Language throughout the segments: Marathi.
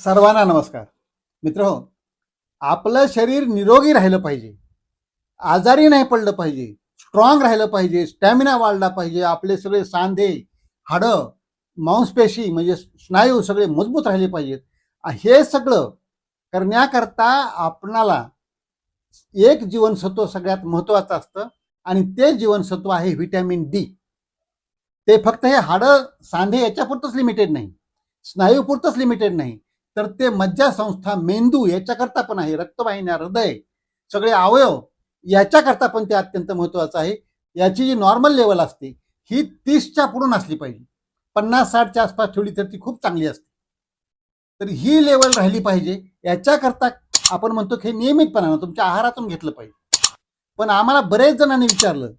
सर्वांना नमस्कार. मित्र आपलं शरीर निरोगी राहिलं पाहिजे. आजारी नाही पडलं पाहिजे. स्ट्रॉंग राहिलं पाहिजे. स्टॅमिना वाढला पाहिजे. आपले सगळे सांधे हाडं मांसपेशी म्हणजे स्नायू सगळे मजबूत राहिले पाहिजेत. हे सगळं करण्याकरता आपणाला एक जीवनसत्व सगळ्यात महत्वाचं असतं. आणि ते जीवनसत्व आहे व्हिटॅमिन डी. ते फक्त हे हाडं सांधे याच्यापुरतंच लिमिटेड नाही. स्नायूपुरतंच लिमिटेड नाही. तर ते मज्जासंस्था मेंदू याच्याकरता पण आहे रक्तवाहिन्या हृदय सगळे अवयव याच्याकरता पण ते अत्यंत महत्वाचं आहे. याची जी नॉर्मल लेवल असते ही तीसच्या पुढून असली पाहिजे. पन्नास साठच्या आसपास ठेवली तर ती खूप चांगली असते. तर ही लेवल राहिली पाहिजे. याच्याकरता आपण म्हणतो की हे नियमितपणानं तुमच्या आहारातून घेतलं पाहिजे. पण आम्हाला बरेच जणांनी विचारलं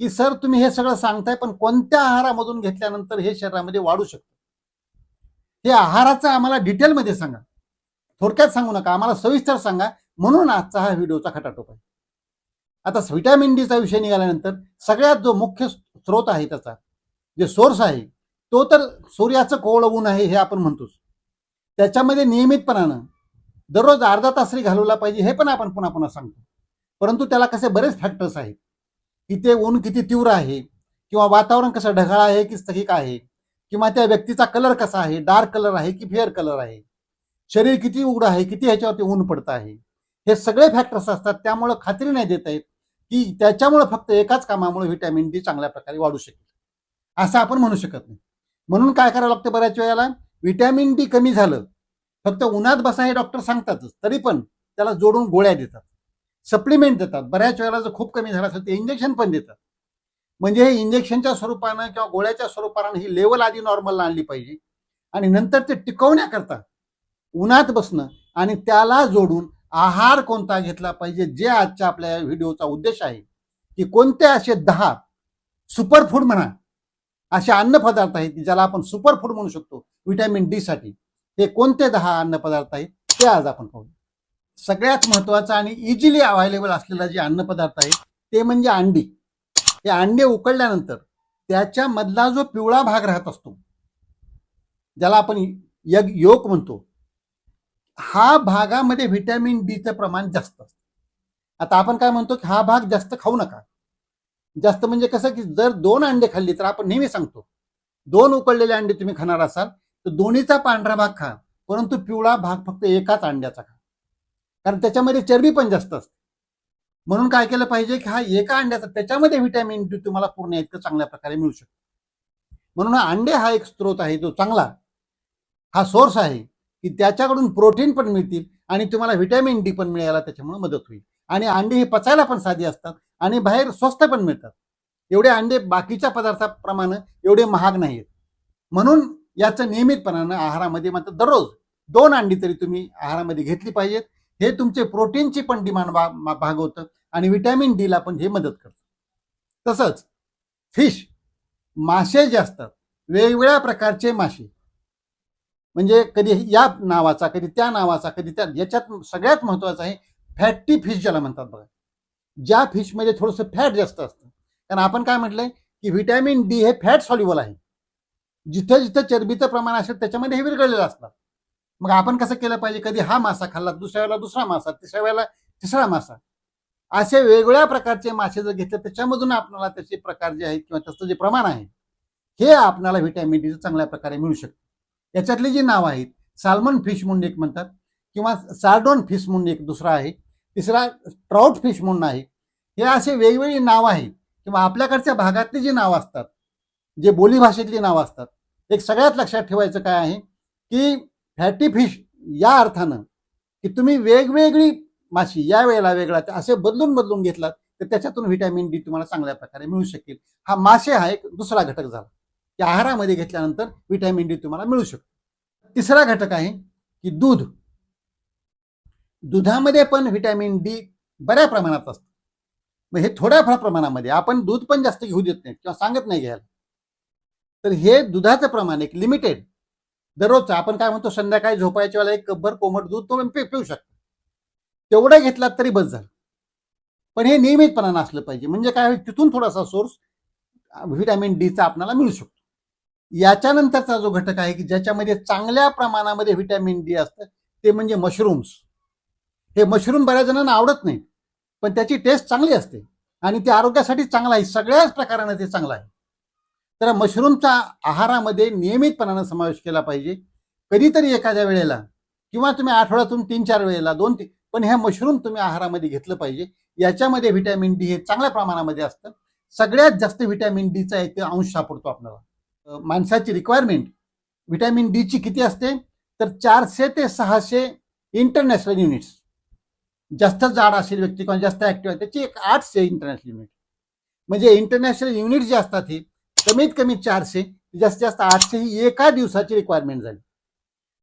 की सर तुम्ही हे सगळं सांगताय पण कोणत्या आहारामधून घेतल्यानंतर हे शरीरामध्ये वाढू शकतं? हे आहाराचं आम्हाला डिटेलमध्ये सांगा. थोडक्यात सांगू नका. आम्हाला सविस्तर सांगा. म्हणून आजचा हा व्हिडिओचा खटाटोप आहे. आता व्हिटॅमिन डीचा विषय निघाल्यानंतर सगळ्यात जो मुख्य स्रोत आहे त्याचा जे सोर्स आहे तो तर सूर्याचं कोवळ ऊन आहे हे आपण म्हणतोच. त्याच्यामध्ये नियमितपणानं दररोज अर्धा तासरी घालवला पाहिजे हे पण आपण पुन्हा पुन्हा सांगतो. परंतु त्याला कसे बरेच फॅक्टर्स आहेत. की ते ऊन किती तीव्र आहे किंवा वातावरण कसं ढगाळ आहे की स्थगिक आहे. किंवा त्या व्यक्तीचा कलर कसा आहे डार्क कलर आहे की फेअर कलर आहे? शरीर किती उघडं आहे किती ह्याच्यावरती ऊन पडतं आहे? हे सगळे फॅक्टर्स असतात त्यामुळं खात्री नाही देता येत की त्याच्यामुळे फक्त एकाच कामामुळे व्हिटॅमिन डी चांगल्या प्रकारे वाढू शकेल. असं आपण म्हणू शकत नाही. म्हणून काय करावं लागतं बऱ्याच वेळेला? व्हिटॅमिन डी कमी झालं फक्त उन्हात बसा हे डॉक्टर सांगतातच तरी पण त्याला जोडून गोळ्या देतात. सप्लिमेंट देतात. बऱ्याच वेळेला जर खूप कमी झालं असेल ते इंजेक्शन पण देतात. म्हणजे हे इंजेक्शनच्या स्वरूपानं किंवा गोळ्याच्या स्वरूपानं ही लेवल आधी नॉर्मलला आणली पाहिजे. आणि नंतर ते टिकवण्याकरता उन्हात बसणं आणि त्याला जोडून आहार कोणता घेतला पाहिजे जे आजच्या आपल्या व्हिडिओचा उद्देश आहे की कोणते असे दहा सुपर फूड म्हणा असे अन्नपदार्थ आहेत ज्याला आपण सुपरफूड म्हणू शकतो व्हिटॅमिन डी साठी. हे कोणते दहा अन्नपदार्थ आहेत ते आज आपण पाहू. सगळ्यात महत्वाचं आणि इझिली अवेलेबल असलेला जे अन्नपदार्थ आहे ते म्हणजे अंडी. हे अंडे उकळल्यानंतर त्याच्या मधला जो पिवळा भाग राहत असतो ज्याला आपण यग योक म्हणतो हा भागामध्ये व्हिटॅमिन डीचं प्रमाण जास्त असतं. आता आपण काय म्हणतो की हा भाग जास्त खाऊ नका. जास्त म्हणजे कसं की जर दोन अंडे खाल्ली तर आपण नेहमी सांगतो दोन उकळलेले अंडे तुम्ही खाणार असाल तर दोन्हीचा पांढरा भाग खा परंतु पिवळा भाग फक्त एकाच अंड्याचा खा. कारण त्याच्यामध्ये चरबी पण जास्त असते. म्हणून काय केलं पाहिजे की हा एका अंड्याचा त्याच्यामध्ये व्हिटॅमिन डी तुम्हाला पूर्ण इतकं चांगल्या प्रकारे मिळू शकतो. म्हणून अंडे हा एक स्रोत आहे जो चांगला हा सोर्स आहे की त्याच्याकडून प्रोटीन पण मिळतील आणि तुम्हाला व्हिटॅमिन डी पण मिळायला त्याच्यामुळे मदत होईल. आणि अंडी हे पचायला पण साधी असतात आणि बाहेर स्वस्त पण मिळतात. एवढे अंडे बाकीच्या पदार्थाप्रमाणे एवढे महाग नाहीत म्हणून याचं नियमितपणानं आहारामध्ये मात्र दररोज दोन अंडी तरी तुम्ही आहारामध्ये घेतली पाहिजेत. हे तुमचे प्रोटीनची पण डिमांड भागवतं आणि व्हिटॅमिन डीला पण हे मदत करतं. तसंच फिश मासे जे असतात वेगवेगळ्या प्रकारचे मासे. म्हणजे कधी या नावाचा कधी त्या नावाचा कधी त्या याच्यात सगळ्यात महत्वाचं आहे फॅटी फिश ज्याला म्हणतात बघा. ज्या फिशमध्ये थोडंसं फॅट जास्त असतं. कारण आपण काय म्हटलंय की व्हिटॅमिन डी हे फॅट सॉल्युबल आहे. जिथं जिथं चरबीचं प्रमाण असेल त्याच्यामध्ये हे विरघळलेलं असतात. मग आपण कसं केलं पाहिजे? कधी हा मासा खाल्ला दुसऱ्या वेळेला दुसरा मासा तिसऱ्या वेळेला तिसरा मासा. असे वेगवेगळ्या प्रकारचे मासे जर घेतले त्याच्यामधून आपल्याला त्याचे प्रकार जे आहेत किंवा त्याचं जे प्रमाण आहे हे आपल्याला व्हिटॅमिन डी चांगल्या प्रकारे मिळू शकतं. याच्यातली जी नावं आहेत साल्मन फिश म्हणून एक म्हणतात किंवा सार्डॉन फिश म्हणून एक दुसरा आहे तिसरा ट्राउट फिश म्हणून आहे. हे असे वेगवेगळी नावं आहेत किंवा आपल्याकडच्या भागातली जी नावं असतात जे बोलीभाषेतली नावं असतात एक सगळ्यात लक्षात ठेवायचं काय आहे की फॅटी फिश या अर्थानं की तुम्ही वेगवेगळी माशी या वेळेला वेगळा असे बदलून बदलून घेतलात तर त्याच्यातून व्हिटॅमिन डी तुम्हाला चांगल्या प्रकारे मिळू शकेल. हा मासे हा एक दुसरा घटक झाला. की आहारामध्ये घेतल्यानंतर व्हिटॅमिन डी तुम्हाला मिळू शकतो. तिसरा घटक आहे की दूध. दुधामध्ये पण व्हिटॅमिन डी बऱ्या प्रमाणात असतं. मग हे थोड्याफार प्रमाणामध्ये आपण दूध पण जास्त घेऊ देत नाही किंवा सांगत नाही घ्यायला. तर हे दुधाचं प्रमाण एक लिमिटेड दररोजचा. आपण काय म्हणतो संध्याकाळी झोपायच्या वेळेला एक कपभर कोमट दूध तो पिऊ शकतो. तेवढं घेतलात तरी बस झालं. पण हे नियमितपणानं असलं पाहिजे. म्हणजे काय होईल तिथून थोडासा सोर्स व्हिटॅमिन डीचा आपल्याला मिळू शकतो. याच्यानंतरचा जो घटक आहे की ज्याच्यामध्ये चांगल्या प्रमाणामध्ये व्हिटॅमिन डी असतं ते म्हणजे मशरूम्स. हे मशरूम बऱ्याच जणांना आवडत नाही पण त्याची टेस्ट चांगली असते आणि ते आरोग्यासाठी चांगलं आहे. सगळ्याच प्रकारानं ते चांगलं आहे. तर मशरूमचा आहारामध्ये नियमितपणानं समावेश केला पाहिजे. कधीतरी एखाद्या वेळेला किंवा तुम्ही आठवड्यातून तीन चार वेळेला दोन तीन पण ह्या मशरूम तुम्ही आहारामध्ये घेतलं पाहिजे. याच्यामध्ये व्हिटॅमिन डी हे चांगल्या प्रमाणामध्ये असतं. सगळ्यात जास्त व्हिटॅमिन डीचा एक अंश सापडतो आपल्याला. माणसाची रिक्वायरमेंट व्हिटॅमिन डीची किती असते? तर चारशे ते सहाशे इंटरनॅशनल युनिट्स जास्त जाड असेल व्यक्ती किंवा जास्त ऍक्टिव्ह आहे त्याची एक आठशे इंटरनॅशनल युनिट म्हणजे इंटरनॅशनल युनिट जे असतात हे कमीत कमी चारशे जास्तीत जास्त आठशे ही एका दिवसाची रिक्वायरमेंट झाली.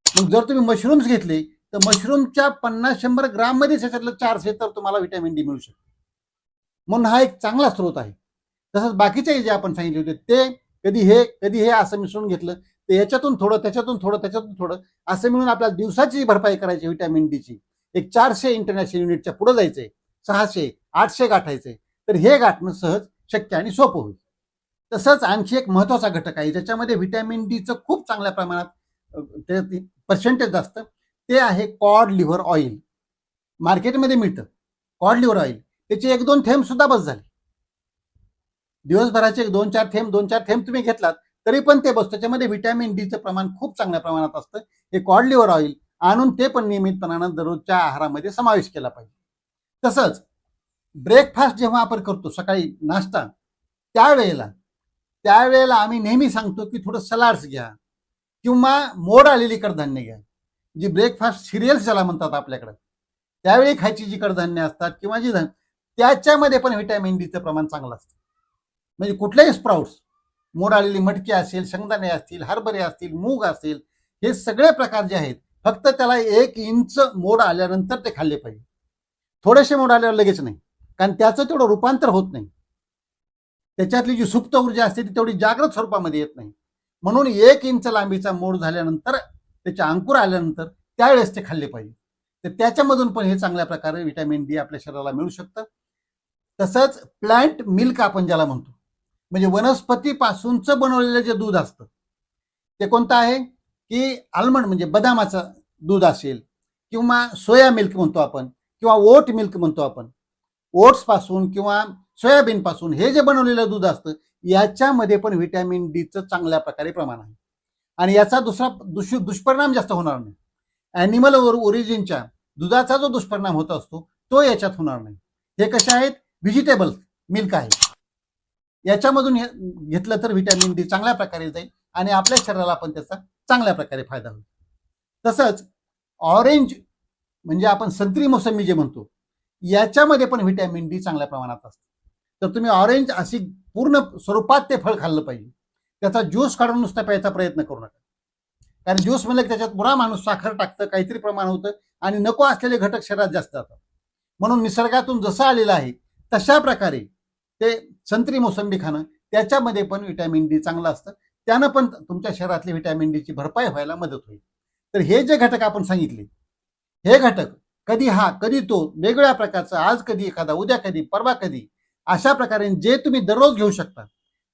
मग जर तुम्ही मशरूम्स घेतले तर मशरूमच्या पन्नास शंभर ग्राममध्ये त्याच्यातलं चारशे तर तुम्हाला व्हिटॅमिन डी मिळू शकते. म्हणून हा एक चांगला स्रोत आहे. तसंच बाकीचे जे आपण सांगितले होते ते कधी हे कधी हे असं मिसळून घेतलं तर याच्यातून थोडं त्याच्यातून थोडं त्याच्यातून थोडं असं मिळून आपल्याला दिवसाची भरपाई करायची व्हिटॅमिन डीची एक चारशे इंटरनॅशनल युनिटच्या पुढे जायचंय सहाशे आठशे गाठायचे तर हे गाठणं सहज शक्य आणि सोपं होईल. तसंच आणखी एक महत्त्वाचा घटक आहे. ज्याच्यामध्ये व्हिटॅमिन डीचं खूप चांगल्या प्रमाणात पर्सेंटेज असतं. ते आहे कॉड लिव्हर ऑइल मार्केटमध्ये मिळतं. कॉड लिव्हर ऑइल त्याचे एक दोन थेंब सुद्धा बस झाले. दिवसभराचे एक दोन चार थेंब दोन चार थेंब तुम्ही घेतलात तरी पण ते बस त्याच्यामध्ये व्हिटॅमिन डीचं प्रमाण खूप चांगल्या प्रमाणात असतं. हे कॉड लिव्हर ऑइल आणून ते पण नियमितपणानं दररोजच्या आहारामध्ये समावेश केला पाहिजे. तसंच ब्रेकफास्ट जेव्हा आपण करतो सकाळी नाश्ता त्यावेळेला त्यावेळेला आम्ही नेहमी सांगतो की थोडं सलाड्स घ्या किंवा मोड आलेली कडधान्य घ्या. जी ब्रेकफास्ट सिरियल्स ज्याला म्हणतात आपल्याकडं. त्यावेळी खायची जी कडधान्य असतात किंवा जी धान त्याच्यामध्ये पण व्हिटॅमिन डीचं प्रमाण चांगलं असतं. म्हणजे कुठल्याही स्प्राउट्स मोड आलेली मटकी असेल शेंगदाणे असतील हरभरे असतील मूग असेल हे सगळे प्रकार जे आहेत फक्त त्याला एक इंच मोड आल्यानंतर ते खाल्ले पाहिजे. थोडेसे मोड आल्यावर लगेच नाही. कारण त्याचं तेवढं रूपांतर होत नाही. त्याच्यातली जी सुप्त ऊर्जा असते ती तेवढी जागृत स्वरूपामध्ये येत नाही. म्हणून एक इंच लांबीचा मोड झाल्यानंतर त्याचे अंकुर आल्यानंतर त्यावेळेस ते खाल्ले पाहिजे. तर त्याच्यामधून पण हे चांगल्या प्रकारे व्हिटॅमिन डी आपल्या शरीराला मिळू शकतं. तसंच प्लांट मिल्क आपण ज्याला म्हणतो म्हणजे वनस्पतीपासूनचं बनवलेलं जे दूध असतं ते कोणतं आहे? की आल्मंड म्हणजे बदामाचं दूध असेल किंवा सोया मिल्क म्हणतो आपण किंवा ओट मिल्क म्हणतो आपण. ओट्सपासून किंवा सोयाबीन पासून हे जे बनवलेलं दूध असतं याच्यामध्ये पण व्हिटॅमिन डीचं चांगल्या प्रकारे प्रमाण आहे. आणि याचा दुसरा दुष दुष्परिणाम जास्त होणार नाही. ॲनिमल ओरिजिनच्या दुधाचा जो दुष्परिणाम होत असतो तो याच्यात होणार नाही. हे कसे आहेत? व्हेजिटेबल्स मिल्क आहे. याच्यामधून घेतलं तर व्हिटॅमिन डी चांगल्या प्रकारे जाईल आणि आपल्या शरीराला पण त्याचा चांगल्या प्रकारे फायदा होईल. तसंच ऑरेंज म्हणजे आपण संत्री मोसंबी जे म्हणतो याच्यामध्ये पण व्हिटॅमिन डी चांगल्या प्रमाणात असतं. तर तुम्ही ऑरेंज अशी पूर्ण स्वरूपात ते फळ खाल्लं पाहिजे. त्याचा ज्यूस काढून नुसता प्यायचा प्रयत्न करू नका. कारण ज्यूस म्हणलं की त्याच्यात बुरा माणूस साखर टाकतं काहीतरी प्रमाण होतं आणि नको असलेले घटक शरीरात जास्त जातात म्हणून निसर्गातून जसं आलेलं आहे तशा प्रकारे ते संत्री मोसंबी खाणं त्याच्यामध्ये पण व्हिटॅमिन डी चांगलं असतं. त्यानं पण तुमच्या शरीरातली व्हिटॅमिन डीची भरपाई व्हायला मदत होईल. तर हे जे घटक आपण सांगितले हे घटक कधी हा कधी तो वेगळ्या प्रकारचा आज कधी एखादा उद्या कधी परवा कधी अशा प्रकारे जे तुम्ही दररोज घेऊ शकता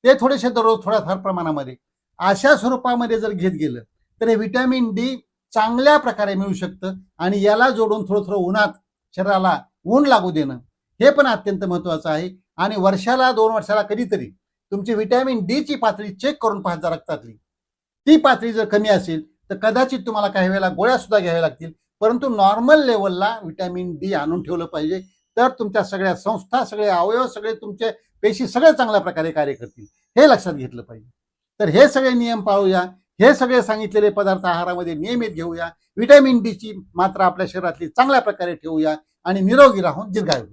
ते थोडेसे दररोज थोड्याफार प्रमाणामध्ये. अशा स्वरूपामध्ये जर घेत गेलं तर हे व्हिटॅमिन डी चांगल्या प्रकारे मिळू शकतं आणि याला जोडून थोडं थोडं उन्हात शरीराला ऊन लागू देणं हे पण अत्यंत महत्वाचं आहे. आणि वर्षाला दोन वर्षाला कधीतरी तुमची व्हिटॅमिन डी ची पातळी चेक करून पाहता रक्तातली ती पातळी जर कमी असेल तर कदाचित तुम्हाला काही वेळेला गोळ्या सुद्धा घ्याव्या लागतील. परंतु नॉर्मल लेवलला व्हिटॅमिन डी आणून ठेवलं पाहिजे. तर तुमच्या सगळ्या संस्था सगळे अवयव सगळे तुमचे पेशी सगळे चांगल्या प्रकारे कार्य करतील. हे लक्षात घेतलं पाहिजे. तर हे सगळे नियम पाळूया. हे सगळे सांगितलेले पदार्थ आहारामध्ये नियमित घेऊया. व्हिटॅमिन डी ची मात्रा आपल्या शरीरातली चांगल्या प्रकारे ठेवूया आणि निरोगी राहून दीर्घायू.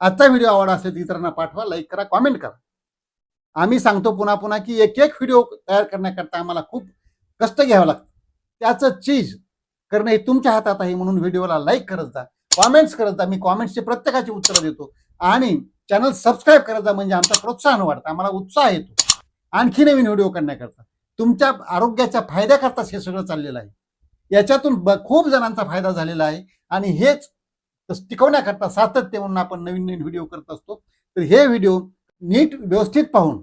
आजचा व्हिडिओ आवडला असेल तर इतरांना पाठवा लाईक करा कॉमेंट करा. आम्ही सांगतो पुन्हा पुन्हा की एक एक व्हिडिओ तयार करण्याकरता आम्हाला खूप कष्ट घ्यावं लागतं त्याचं चीज करणं हे तुमच्या हातात आहे म्हणून व्हिडिओला लाईक करत जा. कॉमेंट्स करत जा. मी कॉमेंट्सचे प्रत्येकाची उत्तरं देतो. आणि चॅनल सबस्क्राईब करत जा म्हणजे आमचा प्रोत्साहन वाढतं. आम्हाला उत्साह येतो. आणखी नवीन व्हिडिओ करण्याकरता. तुमच्या आरोग्याच्या फायद्याकरताच हे सगळं चाललेलं आहे. याच्यातून ब- खूप जणांचा फायदा झालेला आहे. आणि हेच टिकवण्याकरता सातत्य म्हणून आपण नवीन नवीन व्हिडिओ करत असतो. तर हे व्हिडिओ नीट व्यवस्थित पाहून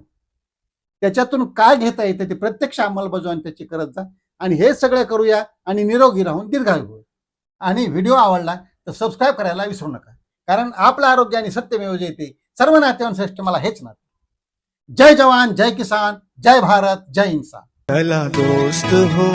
त्याच्यातून काय घेता येतं ते प्रत्यक्ष अंमलबजावणी त्याची करत जा. आणि हे सगळं करूया आणि निरोगी राहून दीर्घायू आणि व्हिडिओ आवडला तर सबस्क्राईब करायला विसरू नका. कारण आपलं आरोग्य आणि सत्यमेव जयते सर्व नात्यांश्रेष्ठ मला हेच नाते जय जवान जय किसान जय भारत जय इन्सान चला दोस्त हो